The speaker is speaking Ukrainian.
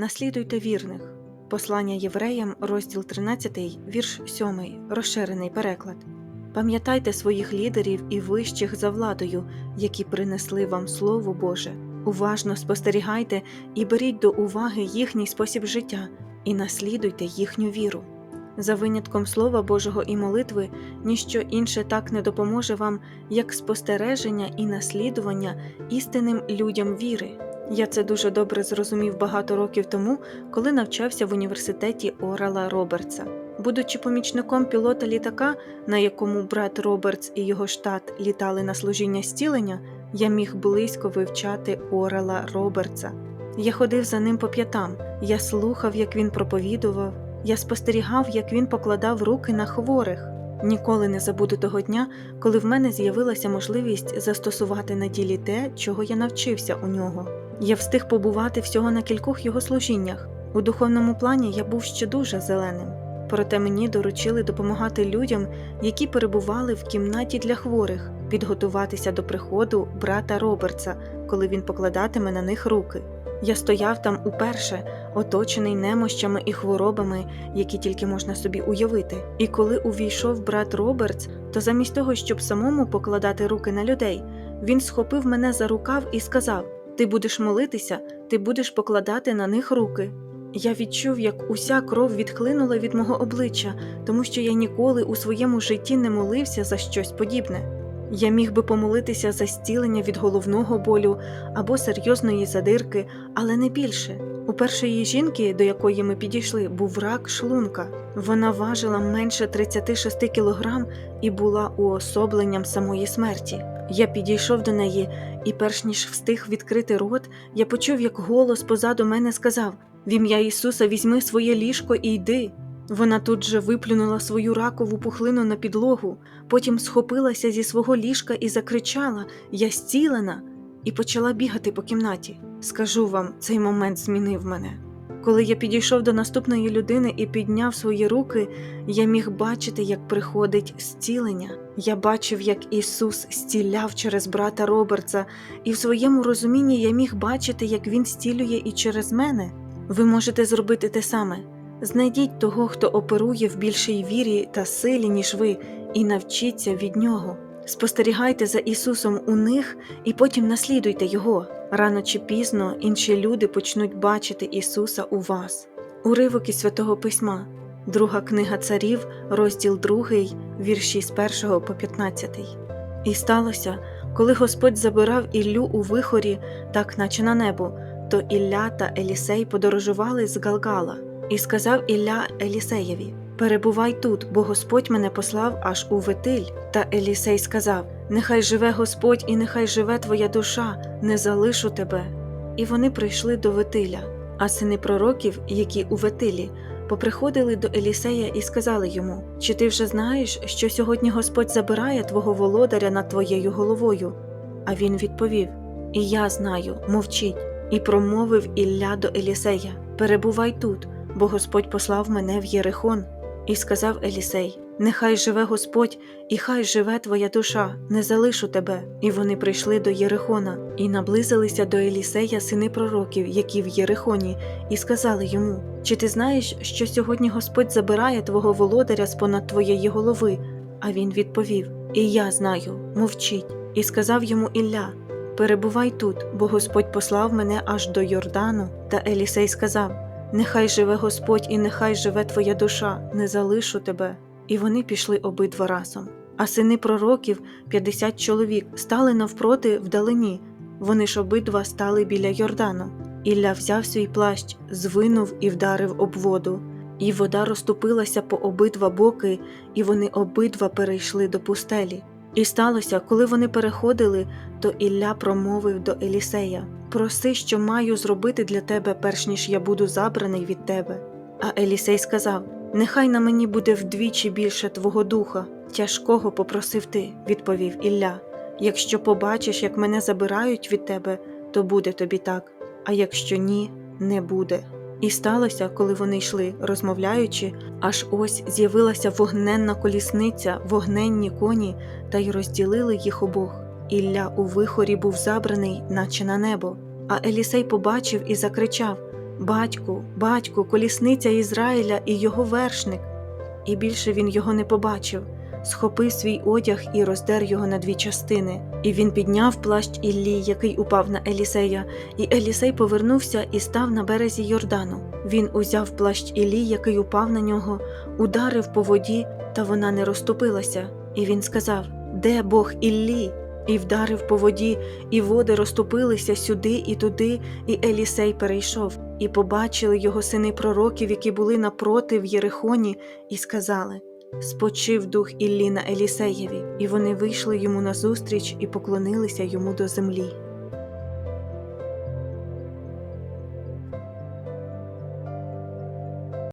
Наслідуйте вірних. Послання євреям, розділ 13, вірш 7, розширений переклад. Пам'ятайте своїх лідерів і вищих за владою, які принесли вам Слово Боже. Уважно спостерігайте і беріть до уваги їхній спосіб життя і наслідуйте їхню віру. За винятком Слова Божого і молитви, ніщо інше так не допоможе вам, як спостереження і наслідування істинним людям віри. Я це дуже добре зрозумів багато років тому, коли навчався в університеті Орала Робертса. Будучи помічником пілота літака, на якому брат Робертс і його штат літали на служіння зцілення, я міг близько вивчати Орала Робертса. Я ходив за ним по п'ятам, я слухав, як він проповідував, я спостерігав, як він покладав руки на хворих. Ніколи не забуду того дня, коли в мене з'явилася можливість застосувати на ділі те, чого я навчився у нього. Я встиг побувати всього на кількох його служіннях. У духовному плані я був ще дуже зеленим. Проте мені доручили допомагати людям, які перебували в кімнаті для хворих, підготуватися до приходу брата Робертса, коли він покладатиме на них руки. Я стояв там уперше, оточений немощами і хворобами, які тільки можна собі уявити. І коли увійшов брат Робертс, то замість того, щоб самому покладати руки на людей, він схопив мене за рукав і сказав: Ти будеш молитися, ти будеш покладати на них руки. Я відчув, як уся кров відхлинула від мого обличчя, тому що я ніколи у своєму житті не молився за щось подібне. Я міг би помолитися за зцілення від головного болю або серйозної задирки, але не більше. У першої жінки, до якої ми підійшли, був рак шлунка. Вона важила менше 36 кілограм і була уособленням самої смерті. Я підійшов до неї, і, перш ніж встиг відкрити рот, я почув, як голос позаду мене сказав: В ім'я Ісуса візьми своє ліжко і йди. Вона тут же виплюнула свою ракову пухлину на підлогу, потім схопилася зі свого ліжка і закричала Я зцілена, і почала бігати по кімнаті. Скажу вам, цей момент змінив мене. Коли я підійшов до наступної людини і підняв свої руки, я міг бачити, як приходить зцілення. Я бачив, як Ісус зціляв через брата Робертса, і в своєму розумінні я міг бачити, як Він зцілює і через мене. Ви можете зробити те саме. Знайдіть того, хто оперує в більшій вірі та силі, ніж ви, і навчіться від нього. Спостерігайте за Ісусом у них і потім наслідуйте Його. Рано чи пізно інші люди почнуть бачити Ісуса у вас. Уривок із святого письма, друга книга царів, розділ 2, вірші з 1 по 15. І сталося, коли Господь забирав Іллю у вихорі, так наче на небо, то Ілля та Елісей подорожували з Галгала. І сказав Ілля Елісеєві: Перебувай тут, бо Господь мене послав аж у Витиль. Та Елісей сказав: Нехай живе Господь, і нехай живе твоя душа, не залишу тебе. І вони прийшли до Витиля. А сини пророків, які у Витилі, поприходили до Елісея і сказали йому: Чи ти вже знаєш, що сьогодні Господь забирає твого володаря над твоєю головою? А він відповів: І я знаю, мовчіть. І промовив Ілля до Елісея: Перебувай тут бо Господь послав мене в Єрихон. І сказав Елісей: Нехай живе Господь, і хай живе твоя душа, не залишу тебе. І вони прийшли до Єрихона, і наблизилися до Елісея сини пророків, які в Єрихоні, і сказали йому: Чи ти знаєш, що сьогодні Господь забирає твого володаря з понад твоєї голови? А він відповів: І я знаю, мовчіть. І сказав йому Ілля: Перебувай тут, бо Господь послав мене аж до Йордану. Та Елісей сказав: Нехай живе Господь, і нехай живе твоя душа, не залишу тебе. І вони пішли обидва разом. А сини пророків, п'ятдесят чоловік, стали навпроти вдалині. Вони ж обидва стали біля Йордану. Ілля взяв свій плащ, звинув і вдарив об воду. І вода розступилася по обидва боки, і вони обидва перейшли до пустелі. І сталося, коли вони переходили, то Ілля промовив до Елісея Проси, що маю зробити для тебе, перш ніж я буду забраний від тебе. А Елісей сказав: Нехай на мені буде вдвічі більше твого духа. Тяжкого попросив ти, відповів Ілля. Якщо побачиш, як мене забирають від тебе, то буде тобі так, а якщо ні, не буде. І сталося, коли вони йшли, розмовляючи, аж ось з'явилася вогненна колісниця, вогненні коні, та й розділили їх обох. Ілля у вихорі був забраний, наче на небо. А Елісей побачив і закричав Батьку, батьку, колісниця Ізраїля і його вершник. І більше він його не побачив, схопив свій одяг і роздер його на дві частини. І він підняв плащ Іллі, який упав на Елісея, і Елісей повернувся і став на березі Йордану. Він узяв плащ Іллі, який упав на нього, ударив по воді, та вона не розступилася. І він сказав: Де Бог Іллі? І вдарив по воді, і води розступилися сюди і туди, і Елісей перейшов, і побачили його сини пророків, які були напроти в Єрихоні, і сказали: Спочив дух Іллі на Елісеєві, і вони вийшли йому назустріч і поклонилися йому до землі.